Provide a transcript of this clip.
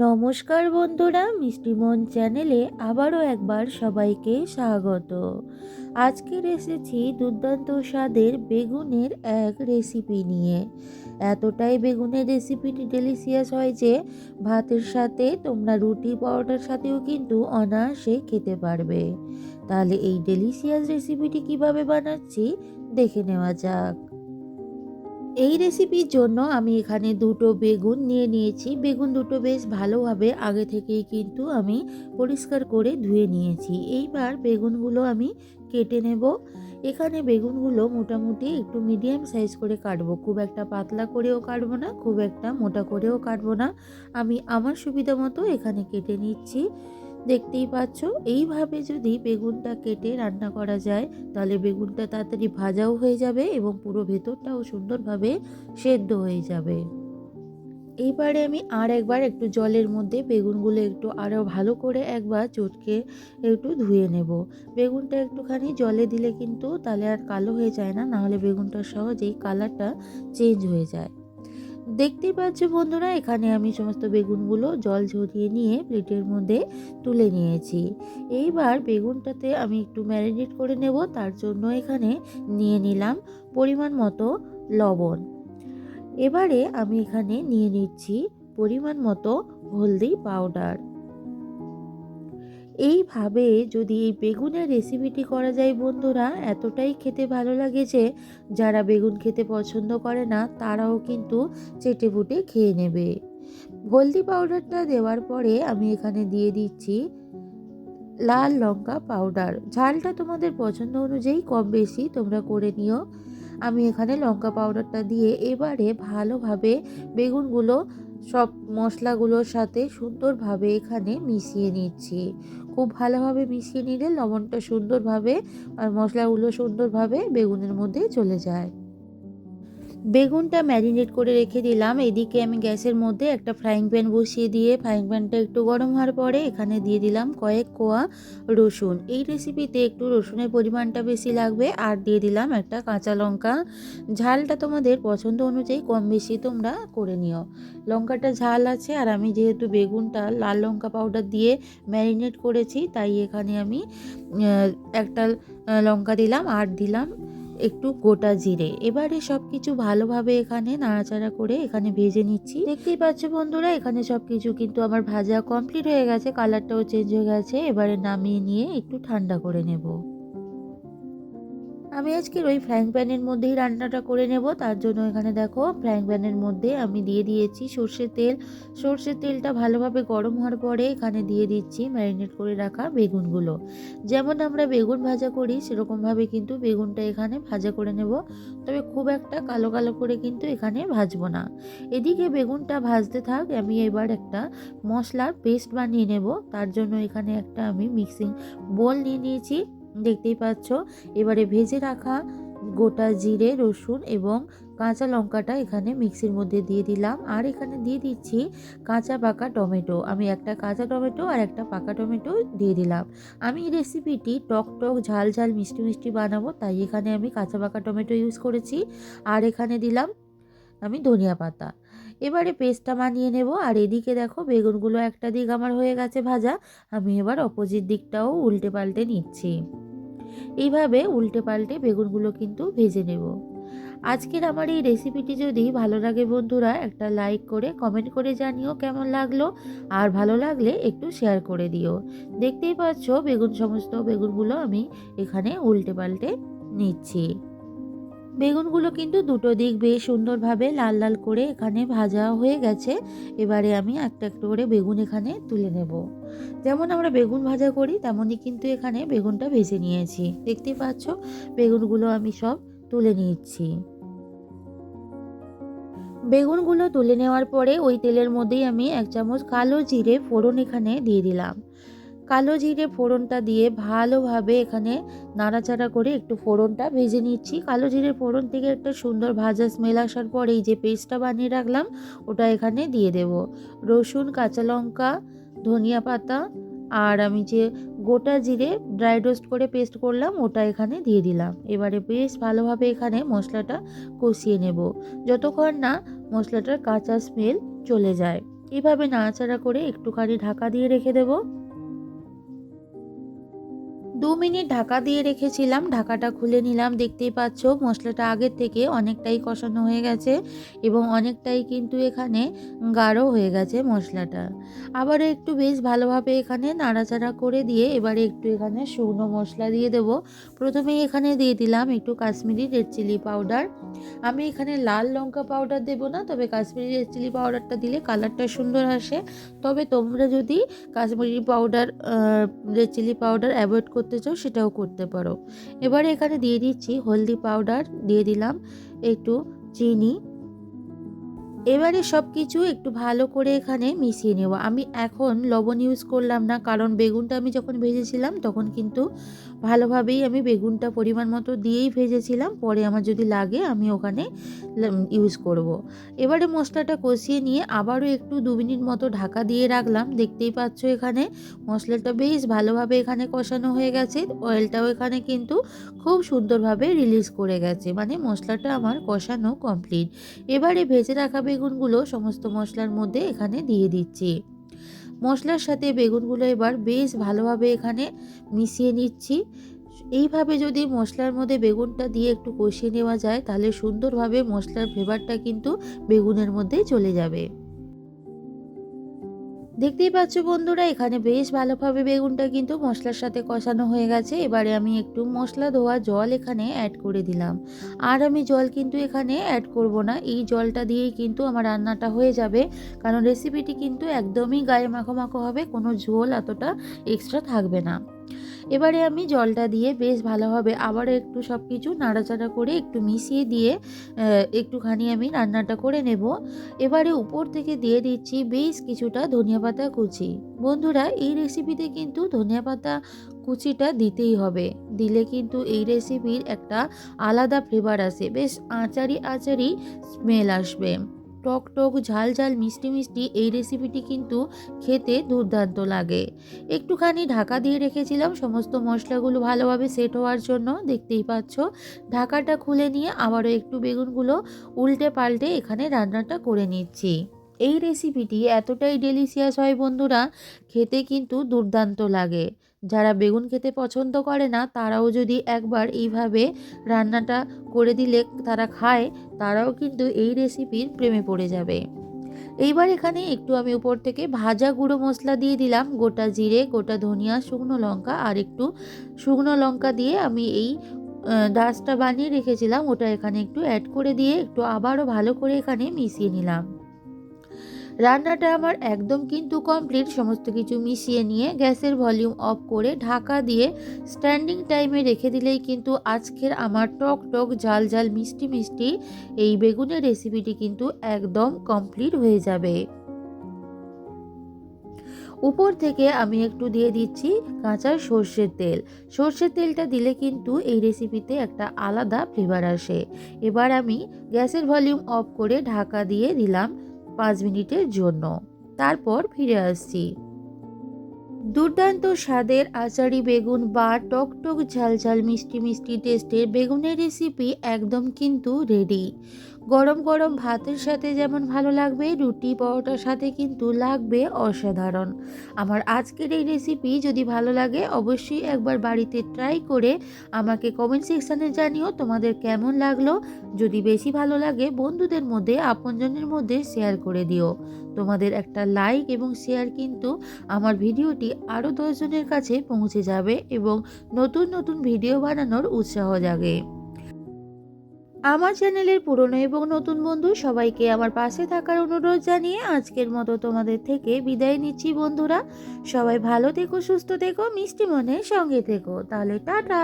নমস্কার বন্ধুরা মিষ্টিমন চ্যানেলে আবারও একবার সবাইকে স্বাগত। আজকের এসেছি দুর্দান্ত স্বাদের বেগুনের এক রেসিপি নিয়ে। এতটাই বেগুনের রেসিপিটি ডেলিশিয়াস হয় যে, ভাতের সাথে তোমরা রুটি, পরোটার সাথেও কিন্তু অনায়াসে খেতে পারবে। তাহলে এই ডেলিশিয়াস রেসিপিটি কীভাবে বানাচ্ছি, দেখে নেওয়া যাক। এই রেসিপির জন্য আমি এখানে দুটো বেগুন নিয়ে নিয়েছি। বেগুন দুটো বেশ ভালোভাবে আগে থেকেই কিন্তু আমি পরিষ্কার করে ধুয়ে নিয়েছি। এইবার বেগুনগুলো আমি কেটে নেব। এখানে বেগুনগুলো মোটামুটি একটু মিডিয়াম সাইজ করে কাটবো। খুব একটা পাতলা করেও কাটবো না, খুব একটা মোটা করেও কাটবো না। আমি আমার সুবিধা মতো এখানে কেটে নিচ্ছি। দেখতেই পাচ্ছ? এইভাবে যদি বেগুনটা কেটে রান্না করা যায়, তাহলে বেগুনটা তাড়াতাড়ি ভাজাও হয়ে যাবে এবং পুরো ভেতরটাও সুন্দরভাবে সেদ্ধ হয়ে যাবে। এইবারে আমি আর একবার একটু জলের মধ্যে বেগুনগুলো একটু আরও ভালো করে একবার চটকে একটু ধুয়ে নেব। বেগুনটা একটুখানি জলে দিলে কিন্তু তাহলে আর কালো হয়ে যায় না, নাহলে বেগুনটা সহজেই কালারটা চেঞ্জ হয়ে যায়। দেখতেই পাচ্ছ বন্ধুরা, এখানে আমি সমস্ত বেগুনগুলো জল ঝরিয়ে নিয়ে প্লেটের মধ্যে তুলে নিয়েছি। এইবার বেগুনটাতে আমি একটু ম্যারিনেট করে নেব, তার জন্য এখানে নিয়ে নিলাম পরিমাণ মতো লবণ। এবারে আমি এখানে নিয়ে নিচ্ছি পরিমাণ মতো হলদি পাউডার। এইভাবে যদি এই বেগুনের রেসিপিটি করা যায় বন্ধুরা, এতটাই খেতে ভালো লাগে যে যারা বেগুন খেতে পছন্দ করে না, তারাও কিন্তু চেটে ফুটে খেয়ে নেবে। হলদি পাউডারটা দেওয়ার পরে আমি এখানে দিয়ে দিচ্ছি লাল লঙ্কা পাউডার ঝালটা তোমাদের পছন্দ অনুযায়ী কম বেশি তোমরা করে নিও। আমি এখানে লঙ্কা পাউডারটা দিয়ে এবারে ভালোভাবে বেগুনগুলো সব মশলাগুলোর সাথে সুন্দরভাবে এখানে মিশিয়ে নিচ্ছি। খুব ভালোভাবে মিশিয়ে নিলে লবণটা সুন্দরভাবে, আর মশলাগুলো সুন্দরভাবে বেগুনের মধ্যে চলে যায়। বেগুনটা ম্যারিনেট করে রেখে দিলাম। এদিকে আমি গ্যাসের মধ্যে একটা ফ্রাইং প্যান বসিয়ে দিয়ে, ফ্রাইং প্যানটা একটু গরম হওয়ার পরে এখানে দিয়ে দিলাম কয়েক কোয়া রসুন। এই রেসিপিতে একটু রসুনের পরিমাণটা বেশি লাগবে, আর দিয়ে দিলাম একটা কাঁচা লঙ্কা। ঝালটা তোমাদের পছন্দ অনুযায়ী কম বেশি তোমরা করে নিও। লঙ্কাটা ঝাল আছে, আর আমি যেহেতু বেগুনটা লাল লঙ্কা পাউডার দিয়ে ম্যারিনেট করেছি, তাই এখানে আমি একটা লঙ্কা দিলাম, আর দিলাম একটু গোটা জিরে। এবারে সব কিছু ভালোভাবে এখানে নাড়াচাড়া করে এখানে ভেজে নিচ্ছি। দেখতেই পাচ্ছ বন্ধুরা, এখানে সব কিছু কিন্তু আমার ভাজা কমপ্লিট হয়ে গেছে কালারটাও চেঞ্জ হয়ে গেছে। এবারে নামিয়ে নিয়ে একটু ঠান্ডা করে নেব। আমি আজকের ওই ফ্রাইং প্যানের মধ্যেই রান্নাটা করে নেব। তার জন্য এখানে দেখো ফ্রাইং প্যানের মধ্যে আমি দিয়ে দিয়েছি সর্ষের তেল। সর্ষের তেলটা ভালোভাবে গরম হওয়ার পরে এখানে দিয়ে দিচ্ছি ম্যারিনেট করে রাখা বেগুনগুলো। যেমন আমরা বেগুন ভাজা করি, সেরকমভাবে কিন্তু বেগুনটা এখানে ভাজা করে নেব। তবে খুব একটা কালো কালো করে কিন্তু এখানে ভাজবো না। এদিকে বেগুনটা ভাজতে থাক, আমি এবার একটা মশলার পেস্ট বানিয়ে নেব। তার জন্য এখানে একটা আমি মিক্সিং বোল নিয়ে নিয়েছি। দেখতেই পাচ্ছ? এবারে ভেজে রাখা গোটা জিরে, রসুন এবং কাঁচা লঙ্কাটা এখানে মিক্সির মধ্যে দিয়ে দিলাম। আর এখানে দিয়ে দিচ্ছি কাঁচা পাকা টমেটো। আমি একটা কাঁচা টমেটো আর একটা পাকা টমেটো দিয়ে দিলাম। আমি এই রেসিপিটি টক টক, ঝাল ঝাল, মিষ্টি মিষ্টি বানাবো, তাই এখানে আমি কাঁচা পাকা টমেটো ইউজ করেছি। আর এখানে দিলাম আমি ধনিয়া পাতা। এবারে পেস্টটা বানিয়ে নেব। আর এদিকে দেখো বেগুনগুলো একটা দিক আমার হয়ে গেছে ভাজা। আমি এবার অপোজিট দিকটাও উল্টে পাল্টে নিচ্ছি। এইভাবে উল্টে পাল্টে বেগুনগুলো কিন্তু ভেজে নেব। আজকের আমার এই রেসিপিটি যদি ভালো লাগে বন্ধুরা, একটা লাইক করে কমেন্ট করে জানিও কেমন লাগল। আর ভালো লাগলে একটু শেয়ার করে দিও। দেখতেই পাচ্ছ বেগুন সমস্ত বেগুনগুলো আমি এখানে উল্টে পাল্টে নিচ্ছি। বেগুনগুলো কিন্তু দুটো দিক বেশ সুন্দরভাবে লাল লাল করে এখানে ভাজা হয়ে গেছে। এবারে আমি একটা একটা করে বেগুন এখানে তুলে নেব। যেমন আমরা বেগুন ভাজা করি, তেমনই কিন্তু এখানে বেগুনটা ভেজে নিয়েছি। দেখতে পাচ্ছ, বেগুনগুলো আমি সব তুলে নিচ্ছি। বেগুনগুলো তুলে নেওয়ার পরে ওই তেলের মধ্যেই আমি এক চামচ কালো জিরে ফোড়ন এখানে দিয়ে দিলাম। কালো জিরে ফোড়নটা দিয়ে ভালোভাবে এখানে নাড়াচাড়া করে একটু ফোড়নটা ভেজে নিচ্ছি। কালো জিরে ফোড়ন থেকে একটা সুন্দর ভাজা স্মেল আসার পরে এই যে পেস্টটা বানিয়ে রাখলাম, ওটা এখানে দিয়ে দেব। রসুন, কাঁচা লঙ্কা, ধনিয়া পাতা আর আমি যে গোটা জিরে ড্রাই রোস্ট করে পেস্ট করলাম, ওটা এখানে দিয়ে দিলাম। এবারে বেশ ভালোভাবে এখানে মশলাটা কষিয়ে নেব। যতক্ষণ না মশলাটার কাঁচা স্মেল চলে যায়। এভাবে নাড়াচাড়া করে একটুখানি ঢাকা দিয়ে রেখে দেবো। দু মিনিট ঢাকা দিয়ে রেখেছিলাম। ঢাকাটা খুলে নিলাম। দেখতেই পাচ্ছ, মশলাটা আগের থেকে অনেকটাই কষানো হয়ে গেছে এবং অনেকটাই কিন্তু এখানে গাঢ় হয়ে গেছে মশলাটা। আবারও একটু বেশ ভালোভাবে এখানে নাড়াচাড়া করে দিয়ে এবারে একটু এখানে শুকনো মশলা দিয়ে দেব। প্রথমেই এখানে দিয়ে দিলাম একটু কাশ্মীরি রেড চিলি পাউডার। আমি এখানে লাল লঙ্কা পাউডার দেব না, তবে কাশ্মীরি রেড চিলি পাউডারটা দিলে কালারটা সুন্দর আসে। তবে তোমরা যদি Kashmiri powder red chilli powder avoid করতে চাও সেটাও করতে পারো। এবারে এখানে দিয়ে দিচ্ছি হলদি পাউডার, দিয়ে দিলাম একটু চিনি। এবারে সব কিছু একটু ভালো করে এখানে মিশিয়ে নেব। আমি এখন লবণ ইউজ করলাম না, কারণ বেগুনটা আমি যখন ভেজেছিলাম তখন কিন্তু ভালোভাবেই আমি বেগুনটা পরিমাণ মতো দিয়েই ভেজেছিলাম, পরে আমার যদি লাগে আমি ওখানে ইউজ করব। এবারে মশলাটা কষিয়ে নিয়ে আবারও একটু দু মিনিট মতো ঢাকা দিয়ে রাখলাম। দেখতেই পাচ্ছ এখানে মশলাটা বেশ ভালোভাবে এখানে কষানো হয়ে গেছে। অয়েলটাও এখানে কিন্তু খুব সুন্দরভাবে রিলিজ করে গেছে। মানে মশলাটা আমার কষানো কমপ্লিট এবারে ভেজে রাখা বেগুনগুলো সমস্ত মশলার মধ্যে এখানে দিয়ে দিচ্ছি। মশলার সাথে বেগুনগুলো এবার বেশ ভালোভাবে এখানে মিশিয়ে নিচ্ছি। এইভাবে যদি মশলার মধ্যে বেগুনটা দিয়ে একটু কষিয়ে নেওয়া যায়, তাহলে সুন্দরভাবে মশলার ফ্লেভারটা কিন্তু বেগুনের মধ্যে চলে যাবে। দেখতেই পাচ্ছ বন্ধুরা, এখানে বেশ ভালোভাবে বেগুনটা কিন্তু মশলার সাথে কষানো হয়ে গেছে। এবারে আমি একটু মশলা ধোয়া জল এখানে অ্যাড করে দিলাম। আর আমি জল কিন্তু এখানে অ্যাড করব না। এই জলটা দিয়েই কিন্তু আমার রান্নাটা হয়ে যাবে। কারণ রেসিপিটি কিন্তু একদমই গায়ে মাখো মাখো হবে, কোনো ঝোল এতটা এক্সট্রা থাকবে না। এবারে আমি জলটা দিয়ে বেশ ভালোভাবে আবারও একটু সব কিছু নাড়াচাড়া করে একটু মিশিয়ে দিয়ে একটুখানি আমি রান্নাটা করে নেব। এবারে উপর থেকে দিয়ে দিচ্ছি বেশ কিছুটা ধনিয়া পাতা কুচি। বন্ধুরা, এই রেসিপিতে কিন্তু ধনিয়া পাতা কুচিটা দিতেই হবে। দিলে কিন্তু এই রেসিপির একটা আলাদা ফ্লেভার আসে। বেশ আচারি আচারি স্মেল আসবে। টক টক, ঝাল ঝাল, মিষ্টি মিষ্টি এই রেসিপিটি কিন্তু খেতে দুর্দান্ত লাগে। একটুখানি ঢাকা দিয়ে রেখেছিলাম, সমস্ত মশলাগুলো ভালোভাবে সেট হওয়ার জন্য, দেখতেই পাচ্ছ। ঢাকাটা খুলে নিয়ে আবারও একটু বেগুনগুলো উল্টে পাল্টে এখানে রান্নাটা করে নিচ্ছি। এই রেসিপিটি এতটাই ডেলিশিয়াস হয় বন্ধুরা, খেতে কিন্তু দুর্দান্ত লাগে। যারা বেগুন খেতে পছন্দ করে না, তারাও যদি একবার এইভাবে রান্নাটা করে দিলে তারা খায়, তারাও কিন্তু এই রেসিপির প্রেমে পড়ে যাবে। এইবার এখানে একটু আমি উপর থেকে ভাজা গুঁড়ো মশলা দিয়ে দিলাম, গোটা জিরে, গোটা ধনিয়া, শুকনো লঙ্কা আর একটু শুকনো লঙ্কা দিয়ে আমি এই ডাসটা বানিয়ে রেখেছিলাম, ওটা এখানে একটু অ্যাড করে দিয়ে একটু আবারও ভালো করে এখানে মিশিয়ে নিলাম। রান্নাটা আমার একদম কিন্তু কমপ্লিট সমস্ত কিছু মিশিয়ে নিয়ে গ্যাসের ভলিউম অফ করে ঢাকা দিয়ে স্ট্যান্ডিং টাইমে রেখে দিলেই কিন্তু আজকের আমার টক টক, ঝাল ঝাল, মিষ্টি মিষ্টি এই বেগুনের রেসিপিটি কিন্তু একদম কমপ্লিট হয়ে যাবে। উপর থেকে আমি একটু দিয়ে দিচ্ছি কাঁচা সর্ষের তেল। সর্ষের তেলটা দিলে কিন্তু এই রেসিপিতে একটা আলাদা ফ্লেভার আসে। এবার আমি গ্যাসের ভলিউম অফ করে ঢাকা দিয়ে দিলাম পাঁচ মিনিটের জন্য। তারপর ফিরে আসছি। দুর্দান্ত স্বাদের আচারি বেগুন বা টকটক টক ঝাল ঝাল মিষ্টি মিষ্টি টেস্টের বেগুনের রেসিপি একদম কিন্তু রেডি গরম গরম ভাতের সাথে যেমন ভালো লাগবে, রুটি পরোটার সাথে কিন্তু লাগবে অসাধারণ। আমার আজকের এই রেসিপি যদি ভালো লাগে, অবশ্যই একবার বাড়িতে ট্রাই করে আমাকে কমেন্ট সেকশানে জানিও তোমাদের কেমন লাগল। যদি বেশি ভালো লাগে, বন্ধুদের মধ্যে, আপনজনের মধ্যে শেয়ার করে দিও। তোমাদের একটা লাইক এবং শেয়ার কিন্তু আমার ভিডিওটি আরও দশজনের কাছে পৌঁছে যাবে এবং নতুন নতুন ভিডিও বানানোর উৎসাহ জাগে। আমার চ্যানেলের পুরনো এবং নতুন বন্ধু সবাইকে আমার পাশে থাকার অনুরোধ জানিয়ে আজকের মতো তোমাদের থেকে বিদায় নিচ্ছি বন্ধুরা। সবাই ভালো থেকো, সুস্থ থেকো, মিষ্টি মনের সঙ্গে থেকো। তাহলে টাটা।